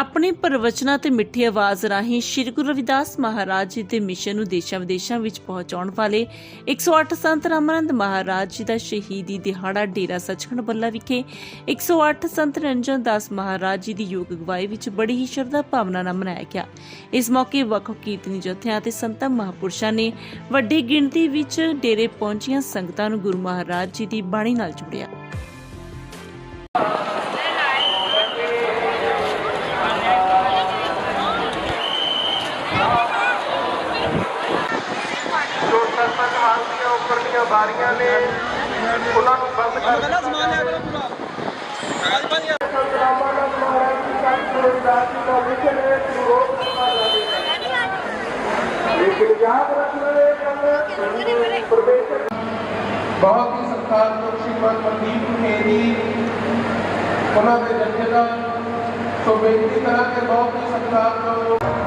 ਆਪਣੇ ਪ੍ਰਵਚਨਾਂ ਤੇ ਮਿੱਠੀ ਆਵਾਜ਼ ਰਾਹੀਂ ਸ੍ਰੀ ਗੁਰੂ ਰਵਿਦਾਸ ਮਹਾਰਾਜ ਜੀ ਦੇ ਮਿਸ਼ਨ ਨੂੰ ਦੇਸ਼ਾਂ ਵਿਦੇਸ਼ਾਂ ਵਿੱਚ ਪਹੁੰਚਾਉਣ ਵਾਲੇ 108 ਸੰਤ ਰਾਮਾਨੰਦ ਮਹਾਰਾਜ ਜੀ ਦਾ ਸ਼ਹੀਦੀ ਦਿਹਾੜਾ ਡੇਰਾ ਸੱਚਖੰਡ ਬੱਲਾ ਵਿਖੇ 108 ਸੰਤ ਰੰਜਨ ਦਾਸ ਮਹਾਰਾਜ ਜੀ ਦੀ ਯੋਗ ਅਗਵਾਈ ਵਿੱਚ ਬੜੀ ਹੀ ਸ਼ਰਧਾ ਭਾਵਨਾ ਨਾਲ ਮਨਾਇਆ ਗਿਆ। ਇਸ ਮੌਕੇ ਵੱਖ ਕੀਰਤਨੀ ਜਥਿਆਂ ਤੇ ਸੰਤਾਂ ਮਹਾਪੁਰਸ਼ਾਂ ਨੇ ਵੱਡੀ ਗਿਣਤੀ ਵਿੱਚ ਡੇਰੇ ਪਹੁੰਚੀਆਂ ਸੰਗਤਾਂ ਨੂੰ ਗੁਰੂ ਮਹਾਰਾਜ ਜੀ ਦੀ ਬਾਣੀ ਨਾਲ ਜੁੜਿਆ ਜੋ ਸਰਪੰਚ ਹਾਲ ਦੀਆਂ ਉੱਪਰਲੀਆਂ ਬਾਰੀਆਂ ਨੇ ਉਹਨਾਂ ਨੂੰ ਬੰਦ ਕਰ ਪਹਿਲਾਂ ਸਮਾਨ ਲਿਆ ਕਰੋ ਪੂਰਾ ਅੱਜ ਬੰਦ ਰਾਮਾਨੰਦ ਮਹਾਰਾਜ ਦੀ ਸੰਤ ਗੁਰਦਾਸ ਜੀ ਦਾ ਵਿਜਨ ਹੈ ਕਿ ਰੋਕ ਕਰਨਾ ਜਾਵੇਗਾ ਲੇਕਿਨ ਯਾਦ ਰੱਖਣਾ ਇਹ ਗੱਲ ਪ੍ਰਵੇਸ਼ ਬਹੁਤ ਹੀ ਸਤਿਕਾਰਯੋਗ ਸ਼੍ਰੀਮਾਨ ਮਨਦੀਪ ਮਹੇਰੀ ਉਹਨਾਂ ਦੇ ਜਥੇਦਾਰ ਸੋ ਬੇਨਤੀ ਕਰਾਂਗੇ ਬਹੁਤ ਹੀ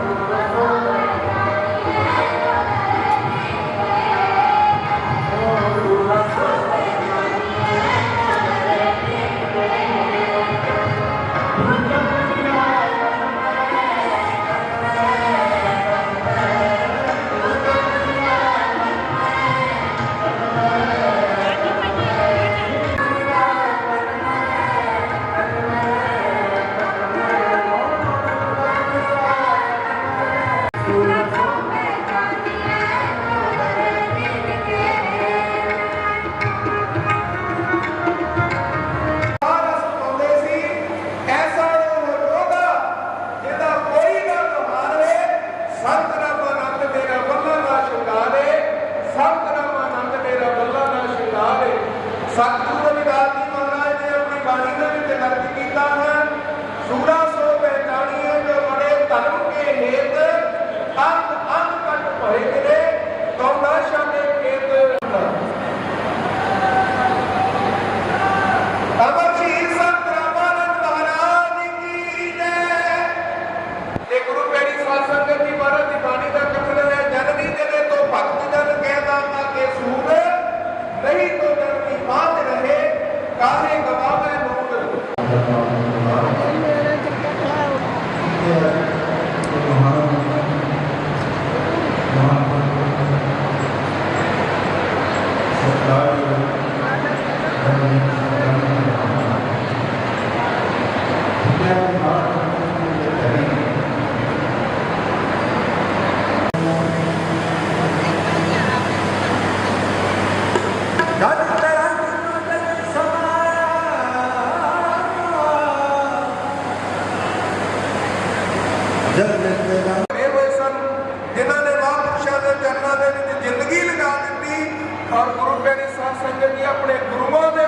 ਇਹ ਹੋਏ ਸਨ, ਜਿਨ੍ਹਾਂ ਨੇ ਮਹਾਂਪੁਰਸ਼ਾਂ ਦੇ ਚਰਨਾਂ ਦੇ ਵਿੱਚ ਜ਼ਿੰਦਗੀ ਲਗਾ ਦਿੱਤੀ, ਔਰ ਗੁਰੂ ਪਿਆਰੀ ਸਾਧ ਸੰਗਤ ਜੀ ਆਪਣੇ ਗੁਰੂਆਂ ਦੇ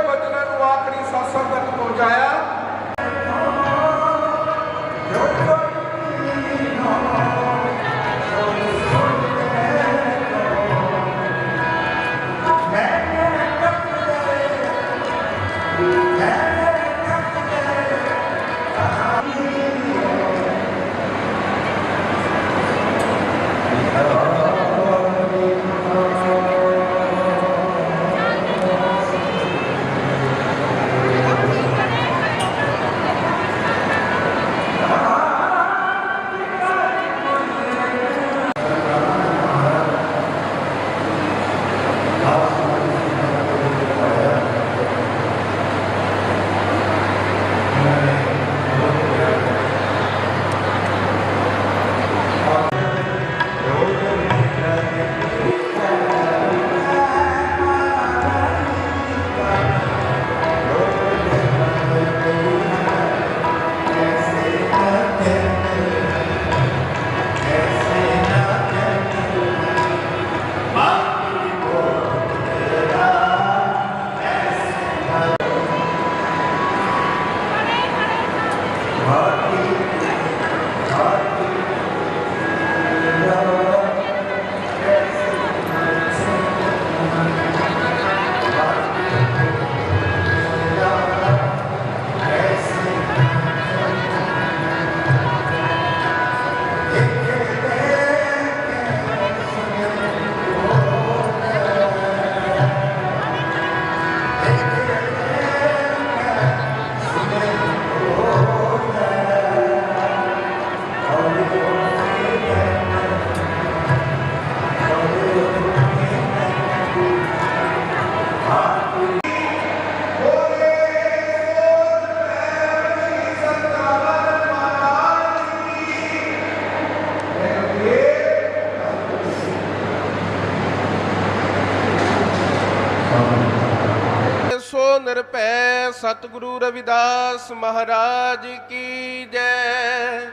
ਸਤਿਗੁਰੂ ਰਵਿਦਾਸ ਮਹਾਰਾਜ ਕੀ ਜੈ।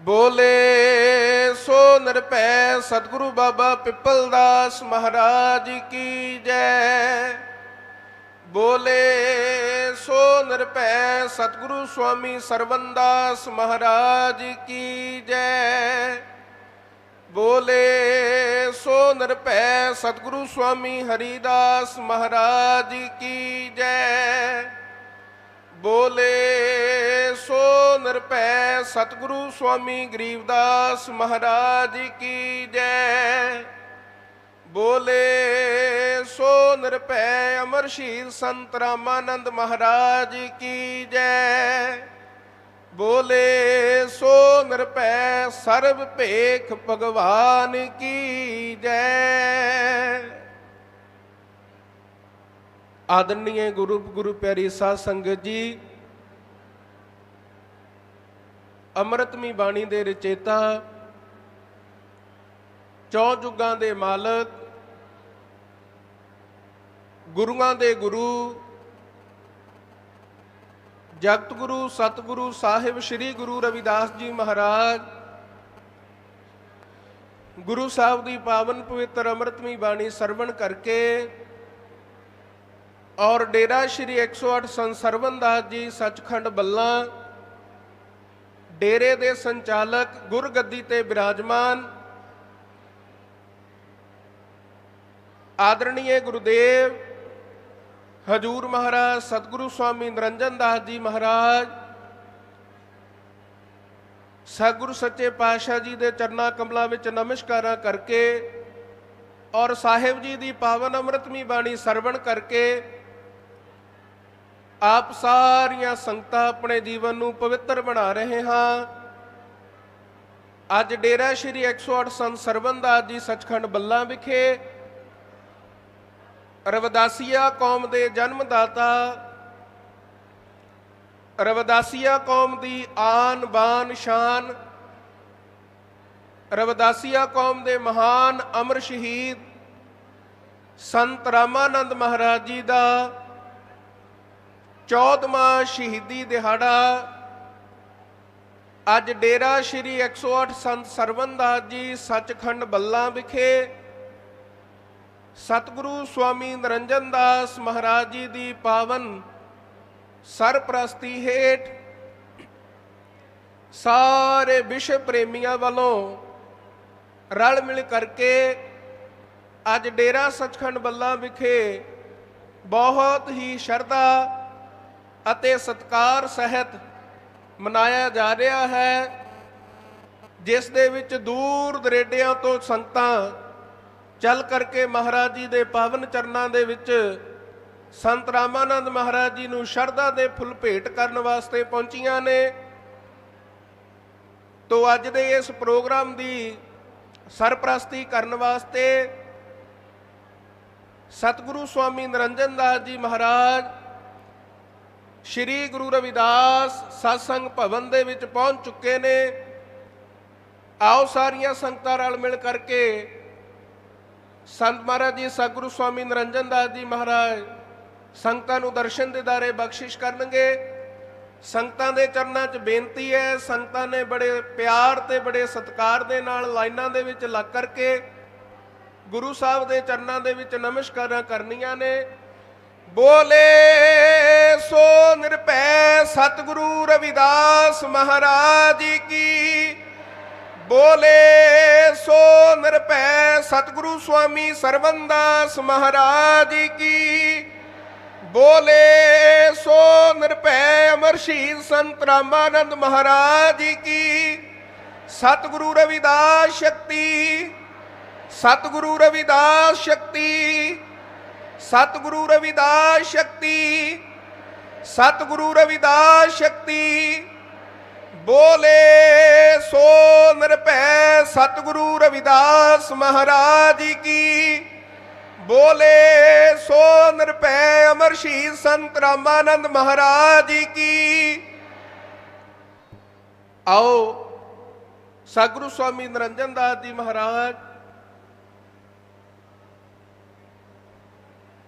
ਬੋਲੇ, ਸੋ ਨਿਰਭੈ ਸਤਿਗੁਰੂ ਬਾਬਾ ਪਿੱਪਲਦਾਸ ਮਹਾਰਾਜ ਕੀ ਜੈ। ਬੋਲੇ, ਸੋ ਨਿਰਭੈ ਸਤਿਗੁਰੂ ਸੁਆਮੀ ਸਰਵੰਦਾਸ ਮਹਾਰਾਜ ਕੀ ਜੈ। ਬੋਲੇ, ਸੋ ਨਿਰਭੈ ਸਤਿਗੁਰੂ ਸੁਆਮੀ ਹਰੀਦਾਸ ਮਹਾਰਾਜ ਕੀ ਜੈ। ਬੋਲੇ, ਸੋ ਨਿਰਭੈ ਸਤਿਗੁਰੂ ਸੁਆਮੀ ਗਰੀਬਦਾਸ ਮਹਾਰਾਜ ਕੀ ਜੈ। ਬੋਲੇ, ਸੋ ਨਿਰਭੈ ਅਮਰ ਸ਼ਹੀਦ ਸੰਤ ਰਾਮਾਨੰਦ ਮਹਾਰਾਜ ਕੀ ਜੈ। ਬੋਲੇ, ਸੋ ਨਿਰਭੈ ਸਰਬ ਭੇਖ ਭਗਵਾਨ ਕੀ ਜੈ। ਆਦਰਣੀਏ ਗੁਰੂ ਗੁਰੂ ਪਿਆਰੀ ਸਾਧ ਸੰਗਤ ਜੀ ਅੰਮ੍ਰਿਤਮੀ ਬਾਣੀ ਦੇ ਰਚੇਤਾ, ਚੌ ਜੁਗਾਂ ਦੇ ਮਾਲਕ, ਗੁਰੂਆਂ ਦੇ ਗੁਰੂ ਜਗਤ ਗੁਰੂ ਸਤਿਗੁਰੂ, ਸਾਹਿਬ ਸ੍ਰੀ ਗੁਰੂ ਰਵਿਦਾਸ ਜੀ ਮਹਾਰਾਜ। ਗੁਰੂ ਸਾਹਿਬ ਦੀ ਪਾਵਨ ਪਵਿੱਤਰ ਅੰਮ੍ਰਿਤਮੀ ਬਾਣੀ ਸਰਵਣ ਕਰਕੇ ਔਰ ਡੇਰਾ ਸ਼੍ਰੀ 108 ਸੰਤ ਸਰਵਨਦਾਸ ਜੀ ਸੱਚਖੰਡ ਬੱਲਾ, ਡੇਰੇ ਦੇ ਸੰਚਾਲਕ, ਗੁਰਗੱਦੀ ਤੇ ਬਿਰਾਜਮਾਨ ਆਦਰਣੀਏ ਗੁਰਦੇਵ ਹਜੂਰ ਮਹਾਰਾਜ, ਸਤਿਗੁਰੂ ਸਵਾਮੀ ਨਿਰੰਜਨ ਦਾਸ ਜੀ ਮਹਾਰਾਜ, ਸਤਿਗੁਰੂ ਸੱਚੇ ਪਾਤਸ਼ਾਹ ਜੀ ਦੇ ਚਰਨਾਂ ਕਮਲਾਂ ਵਿੱਚ ਨਮਸਕਾਰਾਂ ਕਰਕੇ ਔਰ ਸਾਹਿਬ ਜੀ ਦੀ ਪਾਵਨ ਅੰਮ੍ਰਿਤਮੀ ਬਾਣੀ ਸਰਵਣ ਕਰਕੇ ਆਪ ਸਾਰੀਆਂ ਸੰਗਤਾਂ ਆਪਣੇ ਜੀਵਨ ਨੂੰ ਪਵਿੱਤਰ ਬਣਾ ਰਹੇ ਹਾਂ। ਅੱਜ ਡੇਰਾ ਸ਼੍ਰੀ 108 ਸੰਤ ਸਰਬੰਦਾਸ ਜੀ ਸੱਚਖੰਡ ਬੱਲਾ ਵਿਖੇ ਰਵਦਾਸੀਆ ਕੌਮ ਦੇ ਜਨਮਦਾਤਾ, ਰਵਦਾਸੀਆ ਕੌਮ ਦੀ ਆਨ ਬਾਨ ਸ਼ਾਨ, ਰਵਦਾਸੀਆ ਕੌਮ ਦੇ ਮਹਾਨ ਅਮਰ ਸ਼ਹੀਦ ਸੰਤ ਰਾਮਾਨੰਦ ਮਹਾਰਾਜ ਜੀ ਦਾ 14ਵਾਂ ਸ਼ਹੀਦੀ ਦਿਹਾੜਾ, ਅੱਜ ਡੇਰਾ ਸ਼੍ਰੀ 108 ਸੰਤ ਸਰਵਨਦਾਸ ਜੀ ਸੱਚਖੰਡ ਬੱਲਾ ਵਿਖੇ ਸਤਿਗੁਰੂ ਸਵਾਮੀ ਨਿਰੰਜਨ ਦਾਸ ਮਹਾਰਾਜ ਜੀ ਦੀ ਪਾਵਨ ਸਰਪ੍ਰਸਤੀ ਹੇਠ ਸਾਰੇ ਵਿਸ਼ਵ ਪ੍ਰੇਮੀਆਂ ਵੱਲੋਂ ਰਲ ਮਿਲ ਕਰਕੇ ਅੱਜ ਡੇਰਾ ਸੱਚਖੰਡ ਬੱਲਾ ਵਿਖੇ ਬਹੁਤ ਹੀ ਸ਼ਰਧਾ ਅਤੇ ਸਤਕਾਰ ਸਹਿਤ ਮਨਾਇਆ ਜਾ ਰਿਹਾ ਹੈ, ਜਿਸ ਦੇ ਵਿੱਚ ਦੂਰ ਦਰੇਡਿਆਂ ਤੋਂ ਸੰਗਤਾਂ ਚੱਲ ਕਰਕੇ ਮਹਾਰਾਜ ਜੀ ਦੇ ਪਾਵਨ ਚਰਨਾਂ ਦੇ ਵਿੱਚ ਸੰਤ ਰਾਮਾਨੰਦ ਮਹਾਰਾਜ ਜੀ ਨੂੰ ਸ਼ਰਧਾ ਦੇ ਫੁੱਲ ਭੇਟ ਕਰਨ ਵਾਸਤੇ ਪਹੁੰਚੀਆਂ ਨੇ। ਤੋਂ ਅੱਜ ਦੇ ਇਸ ਪ੍ਰੋਗਰਾਮ ਦੀ ਸਰਪ੍ਰਸਤੀ ਕਰਨ ਵਾਸਤੇ ਸਤਿਗੁਰੂ ਸਵਾਮੀ ਨਿਰੰਜਨ ਦਾਸ ਜੀ ਮਹਾਰਾਜ ਸ਼੍ਰੀ ਗੁਰੂ ਰਵਿਦਾਸ satsang ਭਵਨ ਦੇ ਵਿੱਚ ਪਹੁੰਚ ਚੁੱਕੇ ਨੇ। ਆਓ ਸਾਰੀਆਂ ਸੰਗਤਾਂ ਰਲ ਮਿਲ ਕਰਕੇ ਸੰਤ ਮਹਾਰਾਜ ਜੀ, ਸਤਿਗੁਰੂ ਸਵਾਮੀ ਨਿਰੰਜਨ ਦਾਸ ਜੀ ਮਹਾਰਾਜ, ਸੰਗਤਾਂ ਨੂੰ ਦਰਸ਼ਨ ਦਿਦਾਰੇ ਬਖਸ਼ਿਸ਼ ਕਰਨਗੇ। ਸੰਗਤਾਂ ਦੇ ਚਰਨਾਂ 'ਚ ਬੇਨਤੀ ਹੈ, ਸੰਗਤਾਂ ਨੇ ਬੜੇ ਪਿਆਰ ਤੇ ਬੜੇ ਸਤਿਕਾਰ ਦੇ ਨਾਲ ਲਾਈਨਾਂ ਦੇ ਵਿੱਚ ਲੱਗ ਕਰਕੇ ਗੁਰੂ ਸਾਹਿਬ ਦੇ ਚਰਨਾਂ ਦੇ ਵਿੱਚ ਨਮਸਕਾਰਾਂ ਕਰਨੀਆਂ ਨੇ। ਬੋਲੇ ਸੋ ਨਿਰਭੈ ਸਤਿਗੁਰੂ ਰਵਿਦਾਸ ਮਹਾਰਾਜ ਕੀ ਬੋਲੇ, ਸੋ ਨਿਰਭੈ ਸਤਿਗੁਰੂ ਸੁਆਮੀ ਸਰਵੰਦਾਸ ਮਹਾਰਾਜ ਕੀ। ਬੋਲੇ, ਸੋ ਨਿਰਭੈ ਅਮਰ ਸ਼ਹੀਦ ਸੰਤ ਰਾਮਾਨੰਦ ਮਹਾਰਾਜ ਕੀ। ਸਤਿਗੁਰੂ ਰਵਿਦਾਸ ਸ਼ਕਤੀ, ਸਤਿਗੁਰੂ ਰਵਿਦਾਸ ਸ਼ਕਤੀ, ਸਤਿਗੁਰੂ ਰਵਿਦਾਸ ਸ਼ਕਤੀ, ਸਤਿਗੁਰੂ ਰਵਿਦਾਸ ਸ਼ਕਤੀ। ਬੋਲੇ, ਸੋ ਨਿਰਭੈ ਸਤਿਗੁਰੂ ਰਵਿਦਾਸ ਮਹਾਰਾਜ ਕੀ। ਬੋਲੇ, ਸੋ ਨਿਰਭੈ ਅਮਰ ਸ਼ਹੀਦ ਸੰਤ ਰਾਮਾਨੰਦ ਮਹਾਰਾਜ ਕੀ। ਆਓ, ਸਤਿਗੁਰੂ ਸਵਾਮੀ ਨਿਰੰਜਨ ਦਾਸ ਜੀ ਮਹਾਰਾਜ,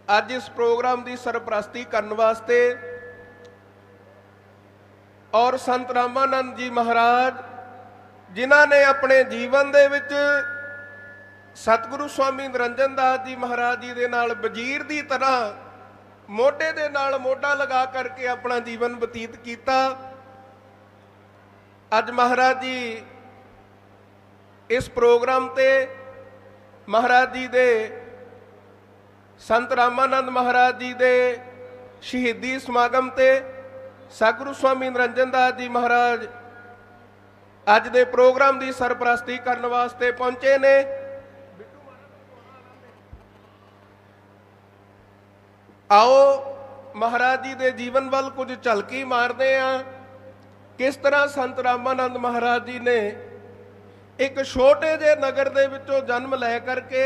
ਅੱਜ ਇਸ ਪ੍ਰੋਗਰਾਮ ਦੀ ਸਰਪ੍ਰਸਤੀ ਕਰਨ ਵਾਸਤੇ ਔਰ ਸੰਤ ਰਾਮਾਨੰਦ ਜੀ ਮਹਾਰਾਜ, ਜਿਨ੍ਹਾਂ ਨੇ ਆਪਣੇ ਜੀਵਨ ਦੇ ਵਿੱਚ ਸਤਿਗੁਰੂ ਸਵਾਮੀ ਨਿਰੰਜਨ ਦਾਸ ਜੀ ਮਹਾਰਾਜ ਜੀ ਦੇ ਨਾਲ ਵਜ਼ੀਰ ਦੀ ਤਰ੍ਹਾਂ ਮੋਢੇ ਦੇ ਨਾਲ ਮੋਢਾ ਲਗਾ ਕਰਕੇ ਆਪਣਾ ਜੀਵਨ ਬਤੀਤ ਕੀਤਾ। ਅੱਜ ਮਹਾਰਾਜ ਜੀ ਇਸ ਪ੍ਰੋਗਰਾਮ ਤੇ ਮਹਾਰਾਜ ਜੀ ਦੇ ਸੰਤ ਰਾਮਾਨੰਦ ਮਹਾਰਾਜ ਜੀ ਦੇ ਸ਼ਹੀਦੀ ਸਮਾਗਮ ਤੇ ਸਤਿਗੁਰੂ ਸਵਾਮੀ ਨਿਰੰਜਨ ਦਾਸ ਜੀ ਮਹਾਰਾਜ ਅੱਜ ਦੇ ਪ੍ਰੋਗਰਾਮ ਦੀ ਸਰਪ੍ਰਸਤੀ ਕਰਨ ਵਾਸਤੇ ਪਹੁੰਚੇ ਨੇ। ਆਓ ਮਹਾਰਾਜ ਜੀ ਦੇ ਜੀਵਨ ਵੱਲ ਕੁਝ ਝਲਕੀ ਮਾਰਦੇ ਆ ਕਿਸ ਤਰ੍ਹਾਂ ਸੰਤ ਰਾਮਾਨੰਦ ਮਹਾਰਾਜ ਜੀ ਨੇ ਇੱਕ ਛੋਟੇ ਜਿਹੇ ਨਗਰ ਦੇ ਵਿੱਚੋਂ ਜਨਮ ਲੈ ਕਰਕੇ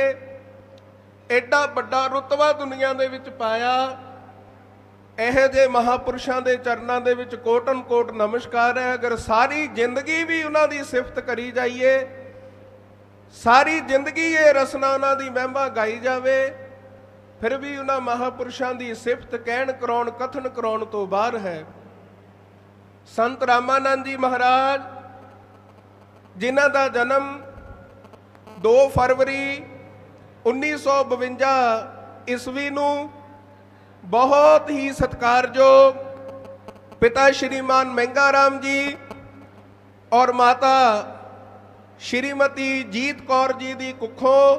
ਐਡਾ ਵੱਡਾ ਰੁਤਬਾ ਦੁਨੀਆ ਦੇ ਵਿੱਚ ਪਾਇਆ। ਇਹੋ ਜਿਹੇ ਮਹਾਪੁਰਸ਼ਾਂ ਦੇ ਚਰਨਾਂ ਦੇ ਵਿੱਚ ਕੋਟਨ ਕੋਟ ਨਮਸਕਾਰ ਹੈ। ਅਗਰ ਸਾਰੀ ਜ਼ਿੰਦਗੀ ਵੀ ਉਹਨਾਂ ਦੀ ਸਿਫਤ ਕਰੀ ਜਾਈਏ, ਸਾਰੀ ਜ਼ਿੰਦਗੀ ਇਹ ਰਸਨਾ ਉਹਨਾਂ ਦੀ ਮਹਿਮਾ ਗਾਈ ਜਾਵੇ, ਫਿਰ ਵੀ ਉਹਨਾਂ ਮਹਾਪੁਰਸ਼ਾਂ ਦੀ ਸਿਫਤ ਕਹਿਣ ਕਰਾਉਣ, ਕਥਨ ਕਰਾਉਣ ਤੋਂ ਬਾਹਰ ਹੈ। ਸੰਤ ਰਾਮਾਨੰਦ ਜੀ ਮਹਾਰਾਜ, ਜਿਨ੍ਹਾਂ ਦਾ ਜਨਮ 2 ਫਰਵਰੀ 1952 ਈਸਵੀ ਨੂੰ ਬਹੁਤ ਹੀ ਸਤਿਕਾਰਯੋਗ ਪਿਤਾ ਸ਼੍ਰੀਮਾਨ ਮਹਿੰਗਾ ਰਾਮ ਜੀ ਔਰ ਮਾਤਾ ਸ਼੍ਰੀਮਤੀ ਜੀਤ ਕੌਰ ਜੀ ਦੀ ਕੁੱਖੋਂ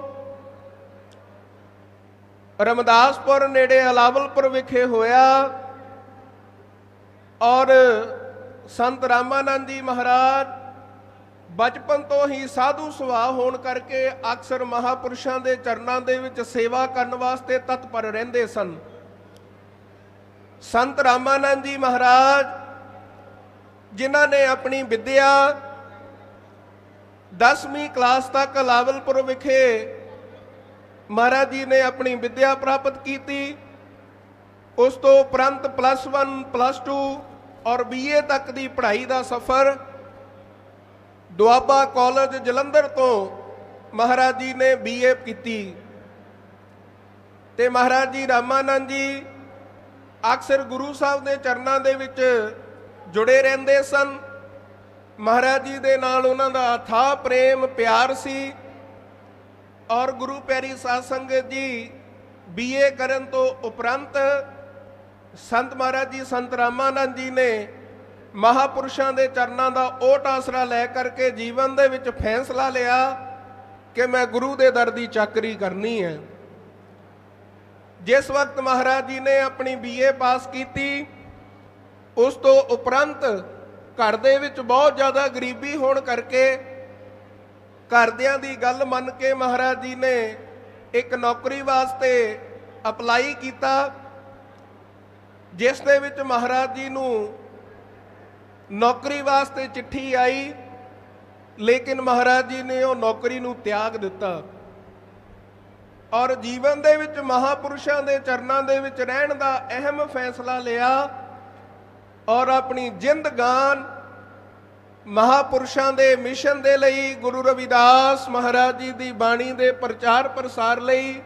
ਰਮਦਾਸਪੁਰ ਨੇੜੇ ਅਲਾਵਲਪੁਰ ਵਿਖੇ ਹੋਇਆ ਔਰ ਸੰਤ ਰਾਮਾਨੰਦ ਜੀ ਮਹਾਰਾਜ ਬਚਪਨ ਤੋਂ ਹੀ ਸਾਧੂ ਸੁਭਾਅ ਹੋਣ ਕਰਕੇ ਅਕਸਰ ਮਹਾਪੁਰਸ਼ਾਂ ਦੇ ਚਰਨਾਂ ਦੇ ਵਿੱਚ ਸੇਵਾ ਕਰਨ ਵਾਸਤੇ ਤਤਪਰ ਰਹਿੰਦੇ ਸਨ। ਸੰਤ ਰਾਮਾਨੰਦ ਜੀ ਮਹਾਰਾਜ, ਜਿਨ੍ਹਾਂ ਨੇ ਆਪਣੀ ਵਿੱਦਿਆ 10ਵੀਂ ਕਲਾਸ ਤੱਕ ਲਾਵਲਪੁਰ ਵਿਖੇ ਮਹਾਰਾਜ ਜੀ ਨੇ ਆਪਣੀ ਵਿੱਦਿਆ ਪ੍ਰਾਪਤ ਕੀਤੀ। ਉਸ ਤੋਂ ਉਪਰੰਤ ਪਲੱਸ 1 ਪਲੱਸ 2 ਔਰ ਬੀਏ ਤੱਕ ਦੀ ਪੜ੍ਹਾਈ ਦਾ ਸਫ਼ਰ ਦੁਆਬਾ ਕਾਲਜ ਜਲੰਧਰ ਤੋਂ ਮਹਾਰਾਜ ਜੀ ਨੇ ਬੀਏ ਕੀਤੀ। ਤੇ ਮਹਾਰਾਜ ਜੀ ਰਾਮਾਨੰਦ ਜੀ ਅਕਸਰ ਗੁਰੂ ਸਾਹਿਬ ਦੇ ਚਰਨਾਂ ਦੇ ਵਿੱਚ ਜੁੜੇ ਰਹਿੰਦੇ ਸਨ। ਮਹਾਰਾਜ ਜੀ ਦੇ ਨਾਲ ਉਹਨਾਂ ਦਾ ਅਥਾਹ ਪ੍ਰੇਮ, ਪਿਆਰ ਸੀ। ਔਰ ਗੁਰੂ ਪਿਆਰੀ ਸਾਧ ਸੰਗਤ ਜੀ ਬੀਏ ਕਰਨ ਤੋਂ ਉਪਰੰਤ ਸੰਤ ਮਹਾਰਾਜ ਜੀ, ਸੰਤ ਰਾਮਾਨੰਦ ਜੀ ਨੇ ਮਹਾਪੁਰਸ਼ਾਂ ਦੇ ਚਰਨਾਂ ਦਾ ਓਟ ਆਸਰਾ ਲੈ ਕਰਕੇ ਜੀਵਨ ਦੇ ਵਿੱਚ ਫੈਸਲਾ ਲਿਆ ਕਿ ਮੈਂ ਗੁਰੂ ਦੇ ਦਰ ਦੀ ਚਾਕਰੀ ਕਰਨੀ ਹੈ। ਜਿਸ ਵਕਤ ਮਹਾਰਾਜ ਜੀ ਨੇ ਆਪਣੀ ਬੀਏ ਪਾਸ ਕੀਤੀ, ਉਸ ਤੋਂ ਉਪਰੰਤ ਘਰ ਦੇ ਵਿੱਚ ਬਹੁਤ ਜ਼ਿਆਦਾ ਗਰੀਬੀ ਹੋਣ ਕਰਕੇ ਘਰਦਿਆਂ ਦੀ ਗੱਲ ਮੰਨ ਕੇ ਮਹਾਰਾਜ ਜੀ ਨੇ ਇੱਕ ਨੌਕਰੀ ਵਾਸਤੇ ਅਪਲਾਈ ਕੀਤਾ, ਜਿਸ ਦੇ ਵਿੱਚ ਮਹਾਰਾਜ ਜੀ ਨੂੰ ਨੌਕਰੀ ਵਾਸਤੇ ਚਿੱਠੀ ਆਈ, ਲੇਕਿਨ ਮਹਾਰਾਜ ਜੀ ਨੇ ਉਹ ਨੌਕਰੀ ਨੂੰ ਤਿਆਗ ਦਿੱਤਾ। ਔਰ ਜੀਵਨ ਦੇ ਵਿੱਚ ਮਹਾਪੁਰਸ਼ਾਂ ਦੇ ਚਰਨਾਂ ਦੇ ਵਿੱਚ ਰਹਿਣ ਦਾ ਅਹਿਮ ਫੈਸਲਾ ਲਿਆ ਔਰ ਆਪਣੀ ਜ਼ਿੰਦਗਾਨ ਮਹਾਪੁਰਸ਼ਾਂ ਦੇ ਮਿਸ਼ਨ ਦੇ ਲਈ ਗੁਰੂ ਰਵਿਦਾਸ ਮਹਾਰਾਜ ਜੀ ਦੀ ਬਾਣੀ ਦੇ ਪ੍ਰਚਾਰ ਪ੍ਰਸਾਰ ਲਈ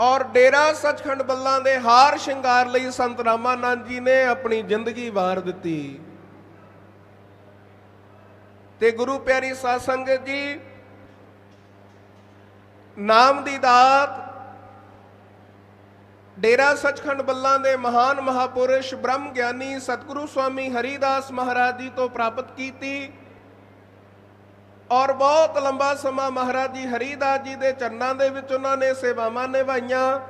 ਔਰ ਡੇਰਾ ਸੱਚਖੰਡ ਬੱਲਾਂ ਦੇ ਹਾਰ ਸ਼ਿੰਗਾਰ ਲਈ ਸੰਤ ਰਾਮਾਨੰਦ ਜੀ ਨੇ ਆਪਣੀ ਜ਼ਿੰਦਗੀ ਵਾਰ ਦਿੱਤੀ। ਤੇ ਗੁਰੂ ਪਿਆਰੀ ਸਾਧ ਸੰਗਤ ਜੀ ਨਾਮ ਦੀ ਦਾਤ, ਡੇਰਾ ਸੱਚਖੰਡ ਬੱਲਾਂ ਦੇ ਮਹਾਨ ਮਹਾਪੁਰਸ਼ ਬ੍ਰਹਮ ਗਿਆਨੀ ਸਤਿਗੁਰੂ ਸਵਾਮੀ ਹਰੀਦਾਸ ਮਹਾਰਾਜ ਜੀ ਤੋਂ ਪ੍ਰਾਪਤ ਕੀਤੀ ਔਰ ਬਹੁਤ ਲੰਬਾ ਸਮਾਂ ਮਹਾਰਾਜ ਜੀ ਹਰੀਦਾਸ ਜੀ ਦੇ ਚਰਨਾਂ ਦੇ ਵਿੱਚ ਉਹਨਾਂ ਨੇ ਸੇਵਾਵਾਂ ਨਿਭਾਈਆਂ।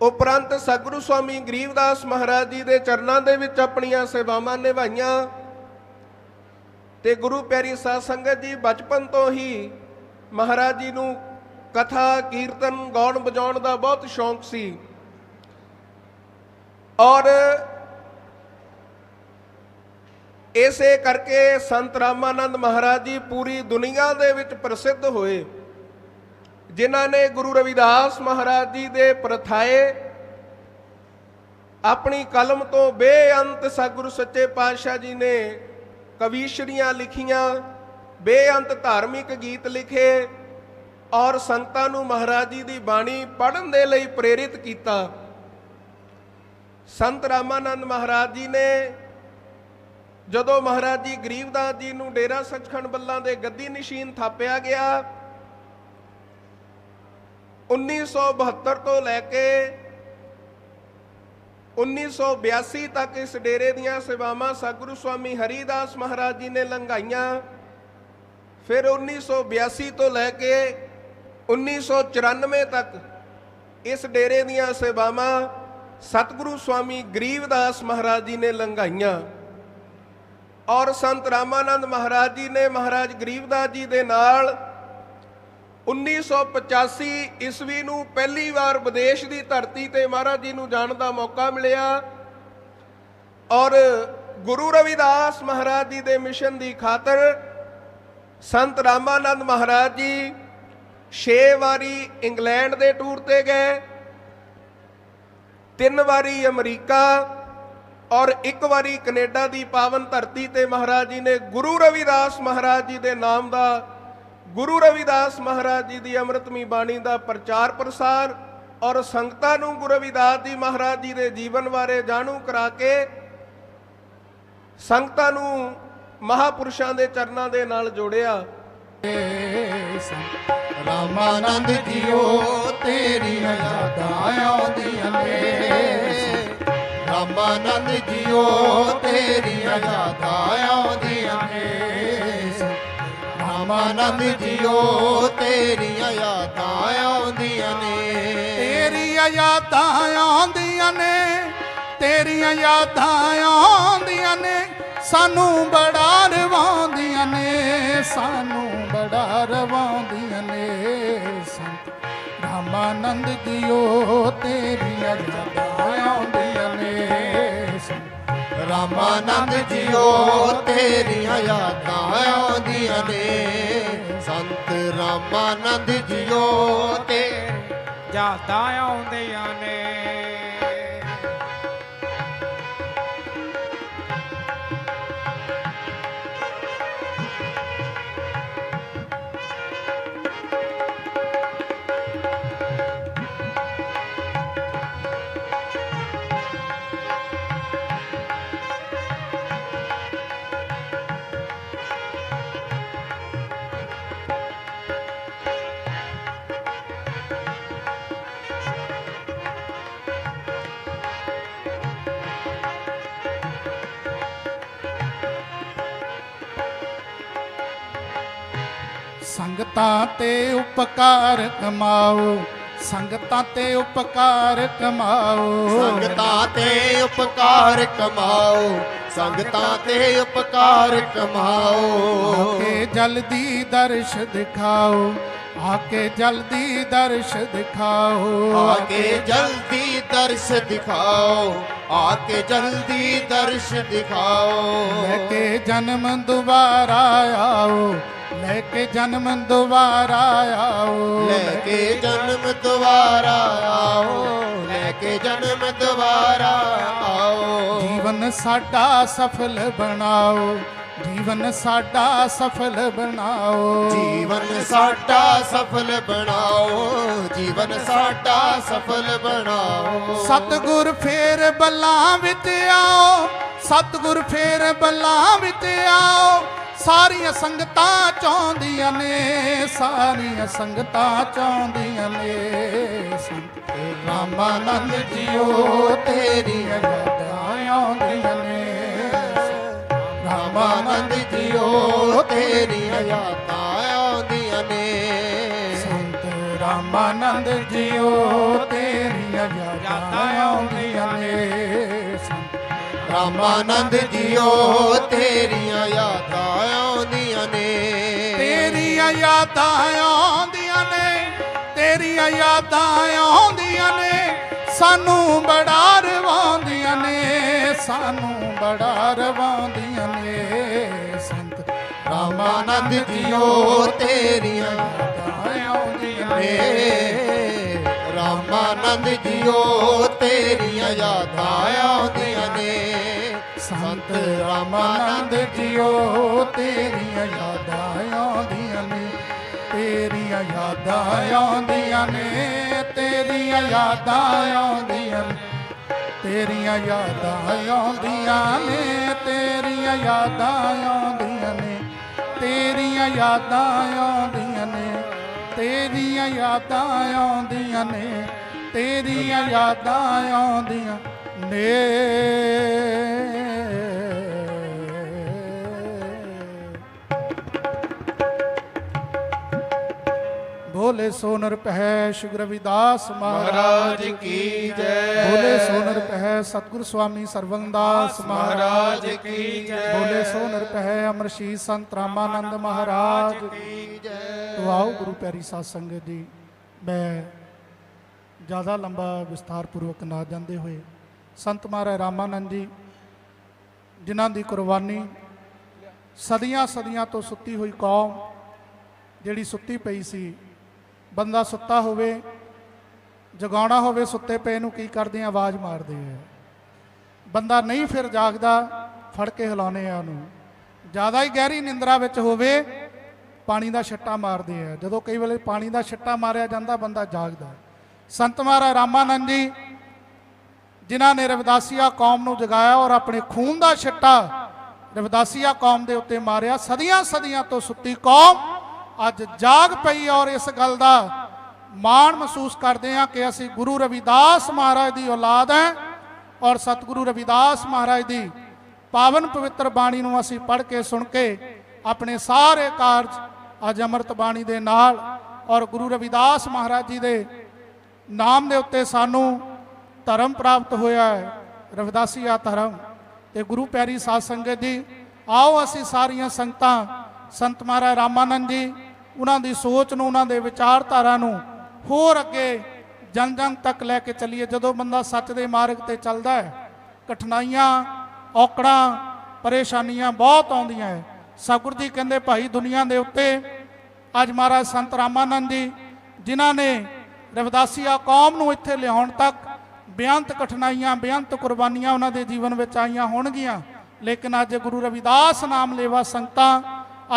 ਉਪਰੰਤ ਸਤਿਗੁਰੂ ਸਵਾਮੀ ਗਰੀਵਦਾਸ ਮਹਾਰਾਜ ਜੀ ਦੇ ਚਰਨਾਂ ਦੇ ਵਿੱਚ ਆਪਣੀਆਂ ਸੇਵਾਵਾਂ ਨਿਭਾਈਆਂ। ਤੇ ਗੁਰੂ ਪਿਆਰੀ ਸਾਧ ਸੰਗਤ ਜੀ ਬਚਪਨ ਤੋਂ ਹੀ ਮਹਾਰਾਜ ਜੀ ਨੂੰ ਕਥਾ, ਕੀਰਤਨ, ਗਾਉਣ ਵਜਾਉਣ ਦਾ ਬਹੁਤ ਸ਼ੌਂਕ ਸੀ। ਔਰ ਇਸੇ ਕਰਕੇ ਸੰਤ ਰਾਮਾਨੰਦ ਮਹਾਰਾਜ ਜੀ ਪੂਰੀ ਦੁਨੀਆ ਦੇ ਵਿੱਚ ਪ੍ਰਸਿੱਧ ਹੋਏ। ਜਿਨ੍ਹਾਂ ਨੇ ਗੁਰੂ ਰਵਿਦਾਸ ਮਹਾਰਾਜ ਜੀ ਦੇ ਪ੍ਰਥਾਏ ਆਪਣੀ ਕਲਮ ਤੋਂ ਬੇਅੰਤ ਸਤਿਗੁਰੂ ਸੱਚੇ ਪਾਤਸ਼ਾਹ ਜੀ ਨੇ ਕਵੀਸ਼ਰੀਆਂ ਲਿਖੀਆਂ ਬੇਅੰਤ ਧਾਰਮਿਕ ਗੀਤ ਲਿਖੇ ਔਰ ਸੰਤਾਂ ਨੂੰ ਮਹਾਰਾਜ ਜੀ ਦੀ ਬਾਣੀ ਪੜ੍ਹਨ ਦੇ ਲਈ ਪ੍ਰੇਰਿਤ ਕੀਤਾ। ਸੰਤ ਰਾਮਾਨੰਦ ਮਹਾਰਾਜ ਜੀ ਨੇ ਜਦੋਂ ਮਹਾਰਾਜ ਜੀ ਗਰੀਬਦਾਸ ਜੀ ਨੂੰ ਡੇਰਾ ਸੱਚਖੰਡ ਬੱਲਾਂ ਦੇ ਗੱਦੀ ਨਿਸ਼ੀਨ ਥਾਪਿਆ ਗਿਆ 1972 ਤੋਂ ਲੈ ਕੇ 1982 ਤੱਕ ਇਸ ਡੇਰੇ ਦੀਆਂ ਸੇਵਾਵਾਂ ਸਤਿਗੁਰੂ ਸਵਾਮੀ ਹਰੀਦਾਸ ਮਹਾਰਾਜ ਜੀ ਨੇ ਲੰਘਾਈਆਂ। ਫਿਰ 1982 ਤੋਂ ਲੈ ਕੇ 1994 ਤੱਕ ਇਸ ਡੇਰੇ ਦੀਆਂ ਸੇਵਾਵਾਂ ਸਤਿਗੁਰੂ ਸਵਾਮੀ ਗਰੀਬਦਾਸ ਮਹਾਰਾਜ ਜੀ ਨੇ ਲੰਘਾਈਆਂ। ਔਰ ਸੰਤ ਰਾਮਾਨੰਦ ਮਹਾਰਾਜ ਜੀ ਨੇ ਮਹਾਰਾਜ ਗਰੀਬਦਾਸ ਜੀ ਦੇ ਨਾਲ 1985 ਈਸਵੀ ਨੂੰ ਪਹਿਲੀ ਵਾਰ ਵਿਦੇਸ਼ ਦੀ ਧਰਤੀ ਤੇ ਮਹਾਰਾਜ ਜੀ ਨੂੰ ਜਾਣ ਦਾ ਮੌਕਾ ਮਿਲਿਆ। ਔਰ ਗੁਰੂ ਰਵਿਦਾਸ ਮਹਾਰਾਜ ਜੀ ਦੇ ਮਿਸ਼ਨ ਦੀ ਖਾਤਰ ਸੰਤ ਰਾਮਾਨੰਦ ਮਹਾਰਾਜ ਜੀ 6 ਵਾਰੀ ਇੰਗਲੈਂਡ ਦੇ ਟੂਰ ਤੇ ਗਏ, ਤਿੰਨ ਵਾਰੀ ਅਮਰੀਕਾ ਔਰ ਇੱਕ ਵਾਰੀ ਕੈਨੇਡਾ ਦੀ ਪਾਵਨ ਧਰਤੀ ਤੇ ਮਹਾਰਾਜ ਜੀ ਨੇ ਗੁਰੂ ਰਵਿਦਾਸ ਮਹਾਰਾਜ ਜੀ ਦੇ ਨਾਮ ਦਾ, ਗੁਰੂ ਰਵਿਦਾਸ ਮਹਾਰਾਜ ਜੀ ਦੀ ਅੰਮ੍ਰਿਤਮੀ ਬਾਣੀ ਦਾ ਪ੍ਰਚਾਰ ਪ੍ਰਸਾਰ ਔਰ ਸੰਗਤਾਂ ਨੂੰ ਗੁਰੂ ਰਵਿਦਾਸ ਜੀ ਮਹਾਰਾਜ ਜੀ ਦੇ ਜੀਵਨ ਬਾਰੇ ਜਾਣੂ ਕਰਾ ਕੇ ਸੰਗਤਾਂ ਨੂੰ ਮਹਾਪੁਰਸ਼ਾਂ ਦੇ ਚਰਨਾਂ ਦੇ ਨਾਲ ਜੋੜਿਆ। ਰਾਮਾਨੰਦ ਜੀਓ ਤੇਰੀਆਂ ਯਾਦਾਂ ਆਉਂਦੀਆਂ ਨੇ। ਰਾਮਾਨੰਦ ਜੀਓ ਤੇਰੀਆਂ ਯਾਦਾਂ ਆਉਂਦੀਆਂ ਨੇ। ਰਾਮਾਨੰਦ ਜੀਓ ਤੇਰੀਆਂ ਯਾਦਾਂ ਆਉਂਦੀਆਂ ਨੇ। ਤੇਰੀਆਂ ਯਾਦਾਂ ਆਉਂਦੀਆਂ ਨੇ ਤੇਰੀਆਂ ਯਾਦਾਂ ਆਉਂਦੀਆਂ ਨੇ। ਸਾਨੂੰ ਬੜਾ ਰਵਾਉਂਦੀਆਂ ਨੇ, ਸਾਨੂੰ ਬੜਾ ਰਵਾਉਂਦੀਆਂ ਨੇ ਸੰਤ। ਰਾਮਾਨੰਦ ਜੀਓ ਤੇਰੀਆਂ ਯਾਦਾਂ ਆਉਂਦੀਆਂ ਨੇ ਸੰਤ। ਰਾਮਾਨੰਦ ਜੀਓ, ਤੇਰੀਆਂ ਯਾਦਾਂ ਆਉਂਦੀਆਂ ਨੇ ਸੰਤ। ਰਾਮਾਨੰਦ ਜੀਓ ਤੇ ਯਾਦਾਂ ਆਉਂਦੀਆਂ ਨੇ। ਸੰਗਤਾਂ ਤੇ ਉਪਕਾਰ ਕਮਾਓ ਸੰਗਤਾਂ ਤੇ ਉਪਕਾਰ ਕਮਾਓ। ਸੰਗਤਾਂ ਤੇ ਉਪਕਾਰ ਕਮਾਓ ਸੰਗਤਾਂ ਤੇ ਉਪਕਾਰ ਕਮਾਓ। ਆਕੇ ਜਲਦੀ ਦਰਸ਼ ਦਿਖਾਓ ਆਕੇ ਜਲਦੀ ਦਰਸ਼ ਦਿਖਾਓ। ਆਕੇ ਜਲਦੀ ਦਰਸ਼ ਦਿਖਾਓ ਆਕੇ ਜਲਦੀ ਦਰਸ਼ ਦਿਖਾਓ। ਲੈ ਕੇ ਜਨਮ ਦੁਬਾਰਾ ਆਓ ਲੈ ਕੇ ਜਨਮ ਦੁਬਾਰਾ ਆਓ। ਲੈ ਕੇ ਜਨਮ ਦੁਬਾਰਾ ਆਓ। ਲੈ ਕੇ ਜਨਮ ਦੁਬਾਰਾ ਆਓ। ਜੀਵਨ ਸਾਡਾ ਸਫਲ ਬਣਾਓ। ਜੀਵਨ ਸਾਡਾ ਸਫਲ ਬਣਾਓ। ਜੀਵਨ ਸਾਡਾ ਸਫਲ ਬਣਾਓ। ਜੀਵਨ ਸਾਡਾ ਸਫਲ ਬਣਾਓ। ਸਤਿਗੁਰ ਫੇਰ ਬੱਲਾਂ ਵਿੱਚ ਆਓ। ਸਤਿਗੁਰ ਫੇਰ ਬੱਲਾਂ ਵਿੱਚ ਆਓ। ਸਾਰੀਆਂ ਸੰਗਤਾਂ ਚਾਹੁੰਦੀਆਂ ਨੇ, ਸਾਰੀਆਂ ਸੰਗਤਾਂ ਚਾਹੁੰਦੀਆਂ ਨੇ। ਸੰਤ ਰਾਮਾਨੰਦ ਜੀਓ, ਤੇਰੀਆਂ ਯਾਦਾਂ ਆਉਂਦੀਆਂ ਨੇ। ਰਾਮਾਨੰਦ ਜੀਓ, ਤੇਰੀਆਂ ਯਾਦਾਂ ਆਉਂਦੀਆਂ ਨੇ। ਸੰਤ ਰਾਮਾਨੰਦ ਜੀਓ, ਤੇਰੀਆਂ ਯਾਦਾਂ ਆਉਂਦੀਆਂ ਰਾਮਾਨੰਦ ਜੀਓ ਤੇਰੀਆਂ ਯਾਦਾਂ ਆਉਂਦੀਆਂ ਨੇ। ਤੇਰੀਆਂ ਯਾਦਾਂ ਆਉਂਦੀਆਂ ਨੇ ਤੇਰੀਆਂ ਯਾਦਾਂ ਆਉਂਦੀਆਂ ਨੇ। ਸਾਨੂੰ ਬੜਾ ਰਵਾਉਂਦੀਆਂ ਨੇ ਸਾਨੂੰ ਬੜਾ ਰਵਾਉਂਦੀਆਂ ਨੇ। ਸੰਤ ਰਾਮਾਨੰਦ ਜੀਓ ਤੇਰੀਆਂ ਯਾਦਾਂ ਆਉਂਦੀਆਂ ਨੇ। ਰਾਮਾਨੰਦ ਜੀਓ ਤੇਰੀਆਂ ਯਾਦਾਂ ਸੰਤ ਰਾਮਾਨੰਦ ਜੀਓ, ਤੇਰੀਆਂ ਯਾਦਾਂ ਆਉਂਦੀਆਂ ਨੇ, ਤੇਰੀਆਂ ਯਾਦਾਂ ਆਉਂਦੀਆਂ ਨੇ, ਤੇਰੀਆਂ ਯਾਦਾਂ ਆਉਂਦੀਆਂ ਨੇ, ਤੇਰੀਆਂ ਯਾਦਾਂ ਆਉਂਦੀਆਂ ਨੇ, ਤੇਰੀਆਂ ਯਾਦਾਂ ਆਉਂਦੀਆਂ ਨੇ, ਤੇਰੀਆਂ ਯਾਦਾਂ ਆਉਂਦੀਆਂ ਨੇ, ਤੇਰੀਆਂ ਯਾਦਾਂ ਆਉਂਦੀਆਂ ਨੇ, ਤੇਰੀਆਂ ਯਾਦਾਂ ਆਉਂਦੀਆਂ ਨੇ। ਭੋਲੇ ਸੋਨਰ ਪਹਿ ਸ਼੍ਰੀ ਰਵਿਦਾਸ ਮਹਾਰਾਜ ਕੀ ਜੈ। ਬੋਲੇ ਸੋਨਰ ਪਹਿ, ਸਤਿਗੁਰ ਸਵਾਮੀ ਸਰਵੰਦਾਸ ਮਹਾਰਾਜ ਕੀ ਜੈ। ਬੋਲੇ ਸੋਨਰ ਪਹਿ ਅਮਰਸ਼ੀਸ ਸੰਤ ਰਾਮਾਨੰਦ ਮਹਾਰਾਜ ਕੀ ਜੈ। ਤੋ ਗੁਰੂ ਪਿਆਰੀ ਸਾਧ ਸੰਗਤ ਜੀ, ਮੈਂ ਜ਼ਿਆਦਾ ਲੰਬਾ ਵਿਸਥਾਰ ਪੂਰਵਕ ਨਾ ਜਾਂਦੇ ਹੋਏ, ਸੰਤ ਮਹਾਰਾਜ ਰਾਮਾਨੰਦ ਜੀ, ਜਿਨ੍ਹਾਂ ਦੀ ਕੁਰਬਾਨੀ ਸਦੀਆਂ ਸਦੀਆਂ ਤੋਂ ਸੁੱਤੀ ਹੋਈ ਕੌਮ ਜਿਹੜੀ ਸੁੱਤੀ ਪਈ ਸੀ ਬੰਦਾ ਸੁੱਤਾ ਹੋਵੇ, ਜਗਾਉਣਾ ਹੋਵੇ ਸੁੱਤੇ ਪਏ ਨੂੰ ਕੀ ਕਰਦੇ ਆ? ਆਵਾਜ਼ ਮਾਰਦੇ ਆ। ਬੰਦਾ ਨਹੀਂ ਫਿਰ ਜਾਗਦਾ, ਫੜ ਕੇ ਹਿਲਾਉਨੇ ਆ ਉਹਨੂੰ। ਜ਼ਿਆਦਾ ਹੀ ਗਹਿਰੀ ਨਿੰਦਰਾ ਵਿੱਚ ਹੋਵੇ, ਪਾਣੀ ਦਾ ਛੱਟਾ ਮਾਰਦੇ ਆ। ਜਦੋਂ ਕਈ ਵੇਲੇ ਪਾਣੀ ਦਾ ਛੱਟਾ ਮਾਰਿਆ ਜਾਂਦਾ, ਬੰਦਾ ਜਾਗਦਾ। ਸੰਤ ਮਹਾਰਾਜ ਰਾਮਾਨੰਦ ਜੀ, ਜਿਨ੍ਹਾਂ ਨੇ ਰਵਿਦਾਸੀਆ ਕੌਮ ਨੂੰ ਜਗਾਇਆ ਔਰ ਆਪਣੇ ਖੂਨ ਦਾ ਛੱਟਾ ਰਵਿਦਾਸੀਆ ਕੌਮ ਦੇ ਉੱਤੇ ਮਾਰਿਆ ਸਦੀਆਂ ਸਦੀਆਂ ਤੋਂ ਸੁੱਤੀ ਕੌਮ ਅੱਜ ਜਾਗ ਪਈ ਔਰ ਇਸ ਗੱਲ ਦਾ ਮਾਣ ਮਹਿਸੂਸ ਕਰਦੇ ਹਾਂ ਕਿ ਅਸੀਂ ਗੁਰੂ ਰਵਿਦਾਸ ਮਹਾਰਾਜ ਦੀ ਔਲਾਦ ਹੈ ਔਰ ਸਤਿਗੁਰੂ ਰਵਿਦਾਸ ਮਹਾਰਾਜ ਦੀ ਪਾਵਨ ਪਵਿੱਤਰ ਬਾਣੀ ਨੂੰ ਅਸੀਂ ਪੜ੍ਹ ਕੇ, ਸੁਣ ਕੇ ਆਪਣੇ ਸਾਰੇ ਕਾਰਜ ਅੱਜ ਅੰਮ੍ਰਿਤ ਬਾਣੀ ਦੇ ਨਾਲ ਔਰ ਗੁਰੂ ਰਵਿਦਾਸ ਮਹਾਰਾਜ ਜੀ ਦੇ ਨਾਮ ਦੇ ਉੱਤੇ ਸਾਨੂੰ ਧਰਮ ਪ੍ਰਾਪਤ ਹੋਇਆ ਹੈ, ਰਵਿਦਾਸੀਆ ਧਰਮ। ਤੇ ਗੁਰੂ ਪਿਆਰੀ ਸਾਧ ਸੰਗਤ ਜੀ, ਆਓ ਅਸੀਂ ਸਾਰੀਆਂ ਸੰਗਤਾਂ, ਸੰਤ ਮਹਾਰਾਜ ਰਾਮਾਨੰਦ ਜੀ ਉਹਨਾਂ ਦੀ ਸੋਚ ਨੂੰ, ਉਹਨਾਂ ਦੇ ਵਿਚਾਰਧਾਰਾ ਨੂੰ ਹੋਰ ਅੱਗੇ ਜਨ ਜਨ ਤੱਕ ਲੈ ਕੇ ਚੱਲੀਏ। ਜਦੋਂ ਬੰਦਾ ਸੱਚ ਦੇ ਮਾਰਗ ਤੇ ਚੱਲਦਾ ਹੈ, ਕਠਿਨਾਈਆਂ, ਔਕੜਾਂ, ਪਰੇਸ਼ਾਨੀਆਂ ਬਹੁਤ ਆਉਂਦੀਆਂ ਹੈ। ਸਤਿਗੁਰ ਜੀ ਕਹਿੰਦੇ, ਭਾਈ, ਦੁਨੀਆ ਦੇ ਉੱਤੇ ਅੱਜ ਮਹਾਰਾਜ ਸੰਤ ਰਾਮਾਨੰਦ ਜੀ, ਜਿਨ੍ਹਾਂ ਨੇ ਰਵਿਦਾਸੀਆ ਕੌਮ ਨੂੰ ਇੱਥੇ ਲਿਆਉਣ ਤੱਕ ਬੇਅੰਤ ਕਠਿਨਾਈਆਂ, ਬੇਅੰਤ ਕੁਰਬਾਨੀਆਂ ਉਹਨਾਂ ਦੇ ਜੀਵਨ ਵਿੱਚ ਆਈਆਂ ਹੋਣਗੀਆਂ। ਲੇਕਿਨ ਅੱਜ ਗੁਰੂ ਰਵਿਦਾਸ ਨਾਮ ਲੇਵਾ ਸੰਗਤਾਂ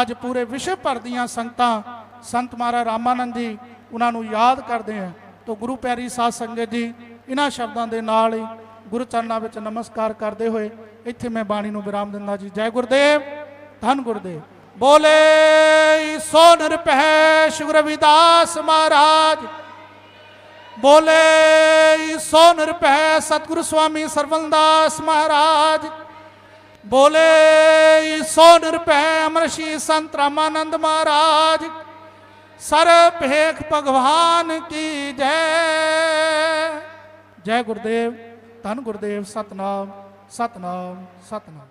ਅੱਜ ਪੂਰੇ ਵਿਸ਼ਵ ਭਰ ਦੀਆਂ ਸੰਗਤਾਂ ਸੰਤ ਮਹਾਰਾਜ ਰਾਮਾਨੰਦ ਜੀ ਉਹਨਾਂ ਨੂੰ ਯਾਦ ਕਰਦੇ ਆ ਤੋ ਗੁਰੂ ਪਿਆਰੀ ਸਾਧ ਸੰਗਤ ਜੀ, ਇਹਨਾਂ ਸ਼ਬਦਾਂ ਦੇ ਨਾਲ ਹੀ ਗੁਰੂ ਚਰਨਾਂ ਵਿੱਚ ਨਮਸਕਾਰ ਕਰਦੇ ਹੋਏ ਇੱਥੇ ਮੈਂ ਬਾਣੀ ਨੂੰ ਵਿਰਾਮ ਦਿੰਦਾ ਜੀ। ਜੈ ਗੁਰਦੇਵ, ਧੰਨ ਗੁਰਦੇਵ। ਬੋਲੇ ਸੋ ਨਿਰਭੈ ਸ਼੍ਰੀ ਰਵਿਦਾਸ ਮਹਾਰਾਜ। ਬੋਲੇ ਸੋ ਨਿਰਭੈ ਸਤਿਗੁਰੂ ਸਵਾਮੀ ਸਰਵੰਦਾਸ ਮਹਾਰਾਜ। ਬੋਲੇ ਸੋ ਨਿਰਭੈ ਅਮਰਸ਼ੀ ਸੰਤ ਰਾਮਾਨੰਦ ਮਹਾਰਾਜ ਸਰਬ ਭੇਖ ਭਗਵਾਨ ਕੀ ਜੈ। ਜੈ ਗੁਰਦੇਵ, ਧੰਨ ਗੁਰਦੇਵ, ਸਤਨਾਮ ਸਤਨਾਮ ਸਤਨਾਮ।